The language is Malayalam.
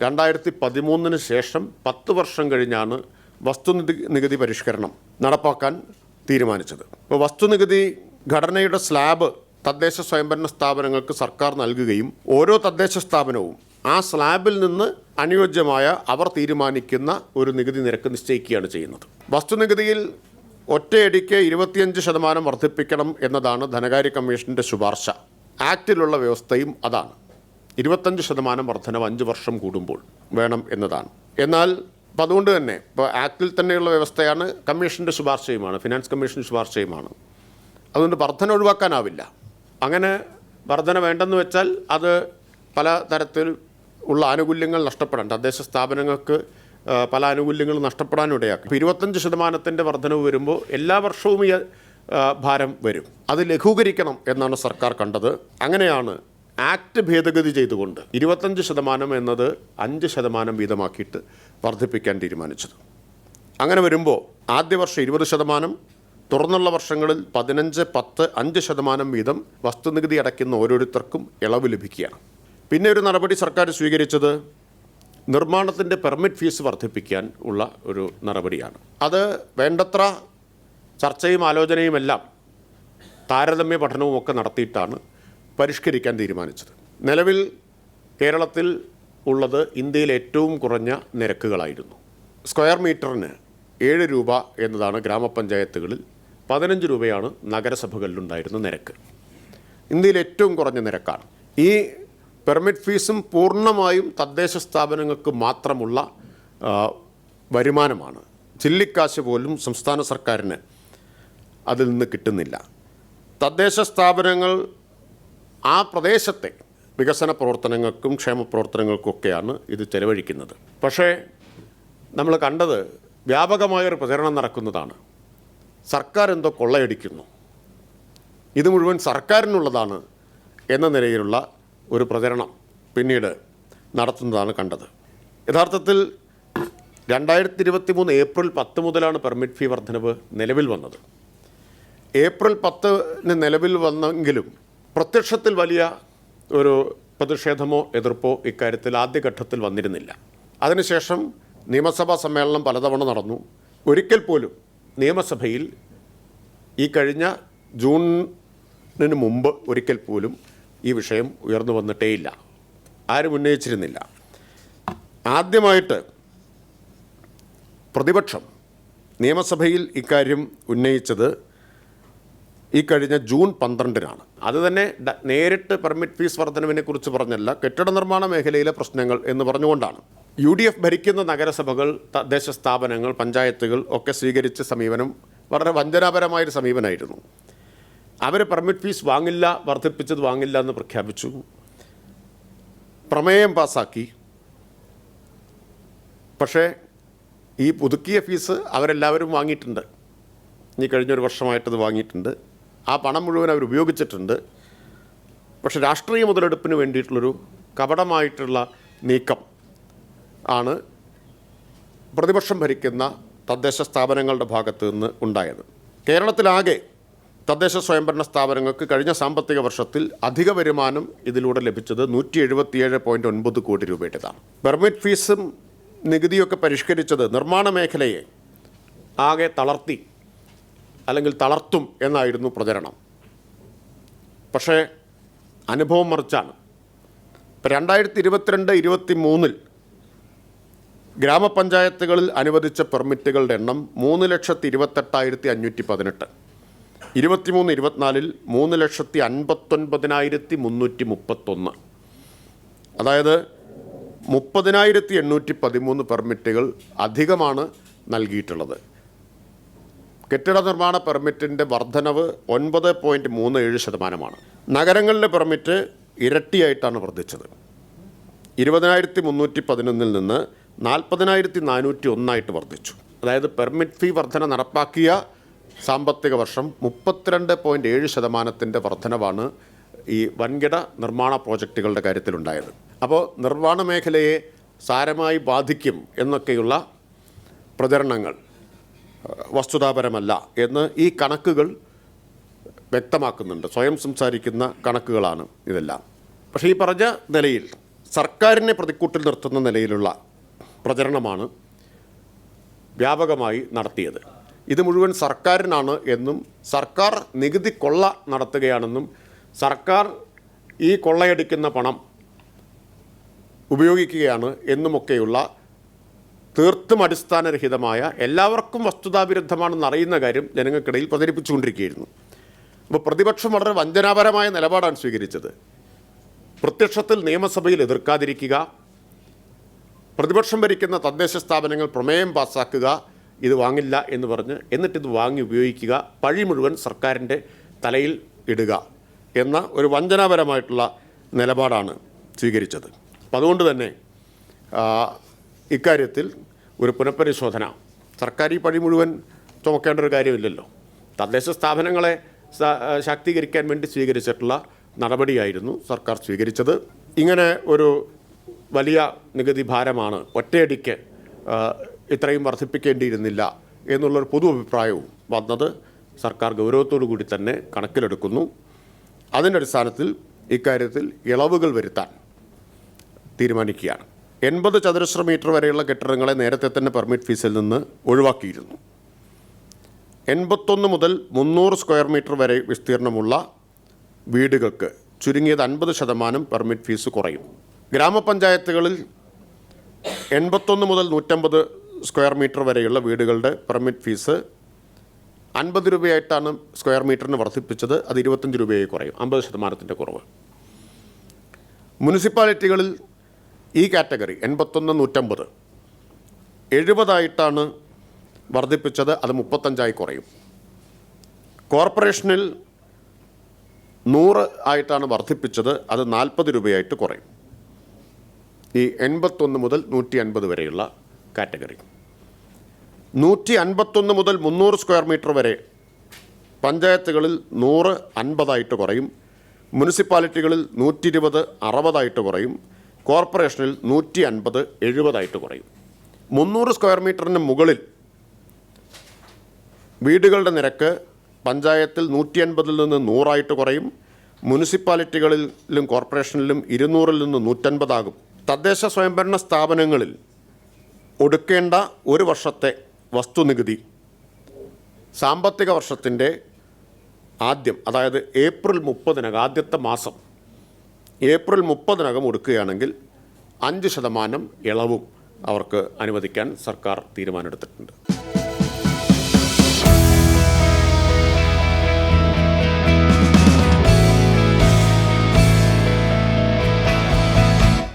രണ്ടായിരത്തി പതിമൂന്നിന് ശേഷം പത്ത് വർഷം കഴിഞ്ഞാണ് വസ്തുനിധി നികുതി പരിഷ്കരണം നടപ്പാക്കാൻ തീരുമാനിച്ചത്. ഇപ്പോൾ വസ്തുനികുതി ഘടനയുടെ സ്ലാബ് തദ്ദേശ സ്വയംഭരണ സ്ഥാപനങ്ങൾക്ക് സർക്കാർ നൽകുകയും ഓരോ തദ്ദേശ സ്ഥാപനവും ആ സ്ലാബിൽ നിന്ന് അനുയോജ്യമായ അവർ തീരുമാനിക്കുന്ന ഒരു നികുതി നിരക്ക് നിശ്ചയിക്കുകയാണ് ചെയ്യുന്നത്. വസ്തുനികുതിയിൽ ഒറ്റയടിക്ക് ഇരുപത്തിയഞ്ച് ശതമാനം വർദ്ധിപ്പിക്കണം എന്നതാണ് ധനകാര്യ കമ്മീഷന്റെ ശുപാർശ. ആക്റ്റിലുള്ള വ്യവസ്ഥയും അതാണ്. ഇരുപത്തഞ്ച് ശതമാനം വർധനവ് അഞ്ച് വർഷം കൂടുമ്പോൾ വേണം എന്നതാണ്. എന്നാൽ അപ്പോൾ അതുകൊണ്ട് തന്നെ ഇപ്പോൾ ആക്ടിൽ തന്നെയുള്ള വ്യവസ്ഥയാണ് കമ്മീഷന്റെ ശുപാർശയുമാണ് ഫിനാൻസ് കമ്മീഷൻ ശുപാർശയുമാണ്. അതുകൊണ്ട് വർധന ഒഴിവാക്കാനാവില്ല. അങ്ങനെ വർധന വേണ്ടെന്ന് വെച്ചാൽ അത് പല തരത്തിൽ ഉള്ള ആനുകൂല്യങ്ങൾ നഷ്ടപ്പെടാൻ തദ്ദേശ സ്ഥാപനങ്ങൾക്ക് പല ആനുകൂല്യങ്ങളും നഷ്ടപ്പെടാനിടയാക്കും ഇപ്പോൾ ഇരുപത്തഞ്ച് ശതമാനത്തിന്റെ വർധനവ് വരുമ്പോൾ എല്ലാ വർഷവും ഈ ഭാരം വരും. അത് ലഘൂകരിക്കണം എന്നാണ് സർക്കാർ കണ്ടത്. അങ്ങനെയാണ് ആക്ട് ഭേദഗതി ചെയ്തുകൊണ്ട് ഇരുപത്തഞ്ച് ശതമാനം എന്നത് അഞ്ച് ശതമാനം വീതമാക്കിയിട്ട് വർദ്ധിപ്പിക്കാൻ തീരുമാനിച്ചത്. അങ്ങനെ വരുമ്പോൾ ആദ്യ വർഷം ഇരുപത് ശതമാനം തുറന്നുള്ള വർഷങ്ങളിൽ പതിനഞ്ച് പത്ത് അഞ്ച് ശതമാനം വീതം വസ്തുനികുതി അടയ്ക്കുന്ന ഓരോരുത്തർക്കും ഇളവ് ലഭിക്കുകയാണ്. പിന്നെ ഒരു നടപടി സർക്കാർ സ്വീകരിച്ചത് നിർമ്മാണത്തിന്റെ പെർമിറ്റ് ഫീസ് വർദ്ധിപ്പിക്കാൻ ഉള്ള ഒരു നടപടിയാണ്. അത് വേണ്ടത്ര ചർച്ചയും ആലോചനയുമെല്ലാം താരതമ്യ പഠനവും ഒക്കെ നടത്തിയിട്ടാണ് പരിഷ്കരിക്കാൻ തീരുമാനിച്ചത്. നിലവിൽ കേരളത്തിൽ ഉള്ളത് ഇന്ത്യയിൽ ഏറ്റവും കുറഞ്ഞ നിരക്കുകളായിരുന്നു. സ്ക്വയർ മീറ്ററിന് ഏഴ് രൂപ എന്നതാണ് ഗ്രാമപഞ്ചായത്തുകളിൽ പതിനഞ്ച് രൂപയാണ് നഗരസഭകളിലുണ്ടായിരുന്ന നിരക്ക്. ഇന്ത്യയിൽ ഏറ്റവും കുറഞ്ഞ നിരക്കാണ്. ഈ പെർമിറ്റ് ഫീസും പൂർണമായും തദ്ദേശ സ്ഥാപനങ്ങൾക്ക് മാത്രമുള്ള വരുമാനമാണ്. ചില്ലിക്കാശ് പോലും സംസ്ഥാന സർക്കാരിന് അതിൽ നിന്ന് കിട്ടുന്നില്ല. തദ്ദേശ സ്ഥാപനങ്ങൾ ആ പ്രദേശത്തെ വികസന പ്രവർത്തനങ്ങൾക്കും ക്ഷേമ പ്രവർത്തനങ്ങൾക്കൊക്കെയാണ് ഇത് ചെലവഴിക്കുന്നത്. പക്ഷേ നമ്മൾ കണ്ടത് വ്യാപകമായൊരു പ്രചരണം നടക്കുന്നതാണ്. സർക്കാർ എന്തോ കൊള്ളയടിക്കുന്നു. ഇത് മുഴുവൻ സർക്കാരിനുള്ളതാണ് എന്ന നിലയിലുള്ള ഒരു പ്രചരണം പിന്നീട് നടത്തുന്നതാണ് കണ്ടത്. യഥാർത്ഥത്തിൽ രണ്ടായിരത്തി ഇരുപത്തി മൂന്ന് ഏപ്രിൽ പത്ത് മുതലാണ് പെർമിറ്റ് ഫീ വർധനവ് നിലവിൽ വന്നത്. ഏപ്രിൽ പത്തിന് നിലവിൽ വന്നെങ്കിലും പ്രത്യക്ഷത്തിൽ വലിയ ഒരു പ്രതിഷേധമോ എതിർപ്പോ ഇക്കാര്യത്തിൽ ആദ്യഘട്ടത്തിൽ വന്നിരുന്നില്ല. അതിനുശേഷം നിയമസഭാ സമ്മേളനം പലതവണ നടന്നു. ഒരിക്കൽ പോലും നിയമസഭയിൽ ഈ കഴിഞ്ഞ ജൂണിന് മുമ്പ് ഒരിക്കൽ പോലും ഈ വിഷയം ഉയർന്നു വന്നിട്ടേയില്ല. ആരും ഉന്നയിച്ചിരുന്നില്ല. ആദ്യമായിട്ട് പ്രതിപക്ഷം നിയമസഭയിൽ ഇക്കാര്യം ഉന്നയിച്ചത് ഈ കഴിഞ്ഞ ജൂൺ പന്ത്രണ്ടിനാണ്. അത് തന്നെ നേരിട്ട് പെർമിറ്റ് ഫീസ് വർധനവിനെ കുറിച്ച് പറഞ്ഞല്ല കെട്ടിട നിർമ്മാണ മേഖലയിലെ പ്രശ്നങ്ങൾ എന്ന് പറഞ്ഞുകൊണ്ടാണ്. യു ഡി എഫ് ഭരിക്കുന്ന നഗരസഭകൾ തദ്ദേശ സ്ഥാപനങ്ങൾ പഞ്ചായത്തുകൾ ഒക്കെ സ്വീകരിച്ച സമീപനം വളരെ വഞ്ചനാപരമായൊരു സമീപനമായിരുന്നു അവർ പെർമിറ്റ് ഫീസ് വാങ്ങില്ല വർദ്ധിപ്പിച്ചത് വാങ്ങില്ല എന്ന് പ്രഖ്യാപിച്ചു. പ്രമേയം പാസാക്കി. പക്ഷേ ഈ പുതുക്കിയ ഫീസ് അവരെല്ലാവരും വാങ്ങിയിട്ടുണ്ട്. ഇനി കഴിഞ്ഞൊരു വർഷമായിട്ടത് വാങ്ങിയിട്ടുണ്ട്. ആ പണം മുഴുവൻ അവർ ഉപയോഗിച്ചിട്ടുണ്ട്. പക്ഷെ രാഷ്ട്രീയ മുതലെടുപ്പിന് വേണ്ടിയിട്ടുള്ളൊരു കപടമായിട്ടുള്ള നീക്കം ആണ് പ്രതിപക്ഷം ഭരിക്കുന്ന തദ്ദേശ സ്ഥാപനങ്ങളുടെ ഭാഗത്ത് നിന്ന് ഉണ്ടായത്. കേരളത്തിലാകെ തദ്ദേശ സ്വയംഭരണ സ്ഥാപനങ്ങൾക്ക് കഴിഞ്ഞ സാമ്പത്തിക വർഷത്തിൽ അധിക വരുമാനം ഇതിലൂടെ ലഭിച്ചത് നൂറ്റി എഴുപത്തിയേഴ് പോയിന്റ് ഒൻപത് കോടി രൂപയുടേതാണ്. പെർമിറ്റ് ഫീസും നികുതിയൊക്കെ പരിഷ്കരിച്ചത് നിർമ്മാണ മേഖലയെ ആകെ തളർത്തി അല്ലെങ്കിൽ തളർത്തും എന്നായിരുന്നു പ്രചരണം. പക്ഷേ അനുഭവം മറിച്ചാണ്. ഇപ്പം രണ്ടായിരത്തി ഇരുപത്തിരണ്ട് ഇരുപത്തി മൂന്നിൽ ഗ്രാമപഞ്ചായത്തുകളിൽ അനുവദിച്ച പെർമിറ്റുകളുടെ എണ്ണം മൂന്ന് ലക്ഷത്തി ഇരുപത്തെട്ടായിരത്തി അഞ്ഞൂറ്റി പതിനെട്ട് ഇരുപത്തിമൂന്ന് ഇരുപത്തിനാലിൽ മൂന്ന് ലക്ഷത്തി അൻപത്തൊൻപതിനായിരത്തി മുന്നൂറ്റി മുപ്പത്തൊന്ന് അതായത് മുപ്പതിനായിരത്തി എണ്ണൂറ്റി പതിമൂന്ന് പെർമിറ്റുകൾ അധികമാണ് നൽകിയിട്ടുള്ളത്. കെട്ടിട നിർമ്മാണ പെർമിറ്റിന്റെ വർധനവ് ഒൻപത് പോയിന്റ് മൂന്ന് ഏഴ് ശതമാനമാണ്. നഗരങ്ങളിലെ പെർമിറ്റ് ഇരട്ടിയായിട്ടാണ് വർദ്ധിച്ചത്. ഇരുപതിനായിരത്തി മുന്നൂറ്റി പതിനൊന്നിൽ നിന്ന് നാൽപ്പതിനായിരത്തി നാനൂറ്റി ഒന്നായിട്ട് വർദ്ധിച്ചു. അതായത് പെർമിറ്റ് ഫീ വർധന നടപ്പാക്കിയ സാമ്പത്തിക വർഷം മുപ്പത്തിരണ്ട് പോയിന്റ് ഏഴ് ശതമാനത്തിന്റെ വർധനവാണ് ഈ വൻകിട നിർമ്മാണ പ്രോജക്റ്റുകളുടെ കാര്യത്തിലുണ്ടായത്. അപ്പോൾ നിർമ്മാണ മേഖലയെ സാരമായി ബാധിക്കും എന്നൊക്കെയുള്ള പ്രചരണങ്ങൾ വസ്തുതാപരമല്ല എന്ന് ഈ കണക്കുകൾ വ്യക്തമാക്കുന്നുണ്ട്. സ്വയം സംസാരിക്കുന്ന കണക്കുകളാണ് ഇതെല്ലാം. പക്ഷേ ഈ പറഞ്ഞ നിലയിൽ സർക്കാരിനെ പ്രതിക്കൂട്ടിൽ നിർത്തുന്ന നിലയിലുള്ള പ്രചരണമാണ് വ്യാപകമായി നടത്തിയത്. ഇത് മുഴുവൻ സർക്കാരിനാണ് എന്നും സർക്കാർ നികുതി കൊള്ള നടത്തുകയാണെന്നും സർക്കാർ ഈ കൊള്ളയടിക്കുന്ന പണം ഉപയോഗിക്കുകയാണ് എന്നുമൊക്കെയുള്ള തീർത്തും അടിസ്ഥാനരഹിതമായ എല്ലാവർക്കും വസ്തുതാവിരുദ്ധമാണെന്ന് അറിയുന്ന കാര്യം ജനങ്ങൾക്കിടയിൽ പ്രചരിപ്പിച്ചുകൊണ്ടിരിക്കുകയായിരുന്നു. അപ്പോൾ പ്രതിപക്ഷം വളരെ വഞ്ചനാപരമായ നിലപാടാണ് സ്വീകരിച്ചത്. പ്രത്യക്ഷത്തിൽ നിയമസഭയിൽ എതിർക്കാതിരിക്കുക പ്രതിപക്ഷം ഭരിക്കുന്ന തദ്ദേശ സ്ഥാപനങ്ങൾ പ്രമേയം പാസ്സാക്കുക ഇത് വാങ്ങില്ല എന്ന് പറഞ്ഞ് എന്നിട്ട് ഇത് വാങ്ങി ഉപയോഗിക്കുക പഴി മുഴുവൻ സർക്കാരിന്റെ തലയിൽ ഇടുക എന്ന ഒരു വഞ്ചനാപരമായിട്ടുള്ള നിലപാടാണ് സ്വീകരിച്ചത്. അപ്പം അതുകൊണ്ട് തന്നെ ഇക്കാര്യത്തിൽ ഒരു പുനഃപരിശോധന. സർക്കാർ ഈ പണി മുഴുവൻ ചുമക്കേണ്ട ഒരു കാര്യമില്ലല്ലോ. തദ്ദേശ സ്ഥാപനങ്ങളെ ശാക്തീകരിക്കാൻ വേണ്ടി സ്വീകരിച്ചിട്ടുള്ള നടപടിയായിരുന്നു സർക്കാർ സ്വീകരിച്ചത്. ഇങ്ങനെ ഒരു വലിയ നികുതി ഭാരമാണ് ഒറ്റയടിക്ക് ഇത്രയും വർദ്ധിപ്പിക്കേണ്ടിയിരുന്നില്ല എന്നുള്ളൊരു പൊതു അഭിപ്രായവും വന്നത് സർക്കാർ ഗൗരവത്തോടു കൂടി തന്നെ കണക്കിലെടുക്കുന്നു. അതിന്റെ അടിസ്ഥാനത്തിൽ ഇക്കാര്യത്തിൽ ഇളവുകൾ വരുത്താൻ തീരുമാനിക്കുകയാണ്. എൺപത് ചതുരശ്ര മീറ്റർ വരെയുള്ള കെട്ടിടങ്ങളെ നേരത്തെ തന്നെ പെർമിറ്റ് ഫീസിൽ നിന്ന് ഒഴിവാക്കിയിരുന്നു. എൺപത്തൊന്ന് മുതൽ മുന്നൂറ് സ്ക്വയർ മീറ്റർ വരെ വിസ്തീർണമുള്ള വീടുകൾക്ക് ചുരുങ്ങിയത് അൻപത് ശതമാനം പെർമിറ്റ് ഫീസ് കുറയും. ഗ്രാമപഞ്ചായത്തുകളിൽ എൺപത്തൊന്ന് മുതൽ നൂറ്റമ്പത് സ്ക്വയർ മീറ്റർ വരെയുള്ള വീടുകളുടെ പെർമിറ്റ് ഫീസ് അൻപത് രൂപയായിട്ടാണ് സ്ക്വയർ മീറ്ററിന് വർദ്ധിപ്പിച്ചത്. അത് ഇരുപത്തഞ്ച് രൂപയായി കുറയും. അമ്പത് ശതമാനത്തിന്റെ കുറവ്. മുനിസിപ്പാലിറ്റികളിൽ ഈ കാറ്റഗറി എൺപത്തൊന്ന് നൂറ്റമ്പത് എഴുപതായിട്ടാണ് വർദ്ധിപ്പിച്ചത് അത് മുപ്പത്തഞ്ചായി കുറയും. കോർപ്പറേഷനിൽ നൂറ് ആയിട്ടാണ് വർദ്ധിപ്പിച്ചത് അത് നാൽപ്പത് രൂപയായിട്ട് കുറയും. ഈ എൺപത്തൊന്ന് മുതൽ നൂറ്റി അൻപത് വരെയുള്ള കാറ്റഗറി. നൂറ്റി അൻപത്തൊന്ന് മുതൽ മുന്നൂറ് സ്ക്വയർ മീറ്റർ വരെ പഞ്ചായത്തുകളിൽ നൂറ് അൻപതായിട്ട് കുറയും. മുനിസിപ്പാലിറ്റികളിൽ നൂറ്റി ഇരുപത് അറുപതായിട്ട് കുറയും. കോർപ്പറേഷനിൽ നൂറ്റി അൻപത് എഴുപതായിട്ട് കുറയും. മുന്നൂറ് സ്ക്വയർ മീറ്ററിന് മുകളിൽ വീടുകളുടെ നിരക്ക് പഞ്ചായത്തിൽ നൂറ്റി അൻപതിൽ നിന്ന് നൂറായിട്ട് കുറയും. മുനിസിപ്പാലിറ്റികളിലും കോർപ്പറേഷനിലും ഇരുന്നൂറിൽ നിന്ന് നൂറ്റൻപതാകും. തദ്ദേശ സ്വയംഭരണ സ്ഥാപനങ്ങളിൽ ഒടുക്കേണ്ട ഒരു വർഷത്തെ വസ്തുനികുതി സാമ്പത്തിക വർഷത്തിന്റെ ആദ്യം അതായത് ഏപ്രിൽ മുപ്പതിനകം ആദ്യത്തെ മാസം ഏപ്രിൽ മുപ്പതിനകം ഒടുക്കുകയാണെങ്കിൽ അഞ്ച് ശതമാനം ഇളവും അവർക്ക് അനുവദിക്കാൻ സർക്കാർ തീരുമാനമെടുത്തിട്ടുണ്ട്.